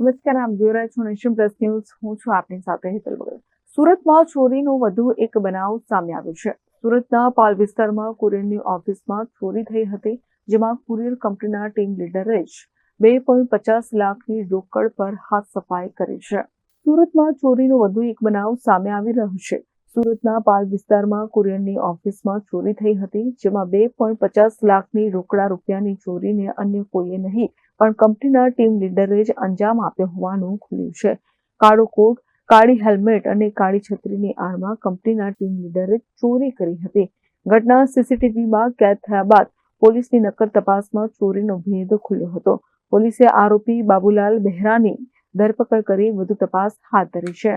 નમસ્કાર આપ જોઈ રહ્યા છો નેશન પ્લસ ન્યૂઝ. હું છું આપની સાથે હેતલ બગલ સુરતમાં ચોરીનો વધુ એક બનાવ સામે આવ્યો છે. સુરતના પાલ વિસ્તારમાં કુરિયરની ઓફિસમાં ચોરી થઈ હતી, જેમાં કુરિયર કંપનીના ટીમ લીડરે જ બે પોઈન્ટ પચાસ લાખની રોકડ પર હાથ સફાઈ કરી છે. સુરતમાં ચોરીનો વધુ એક બનાવ સામે આવી રહ્યો છે. સુરતના પાલ વિસ્તારમાં કુરિયરની ઓફિસમાં ચોરી થઈ હતી, જેમાં બે પોઈન્ટ પચાસ લાખની રોકડા રૂપિયાની ચોરીને અન્ય કોઈએ નહીં, પણ કંપનીના ટીમ લીડરે જ અંજામ આપ્યો હોવાનું ખુલ્યું છે. કાળો કોટ, કાળી હેલ્મેટ અને કાળી છત્રીની આડમાં કંપનીના ટીમ લીડરે ચોરી કરી હતી. ઘટના સીસીટીવીમાં કેદ થયા બાદ પોલીસની નક્કર તપાસમાં ચોરીનો ભેદ ખુલ્યો હતો. પોલીસે આરોપી બાબુલાલ બહેરાની ધરપકડ કરી વધુ તપાસ હાથ ધરી છે.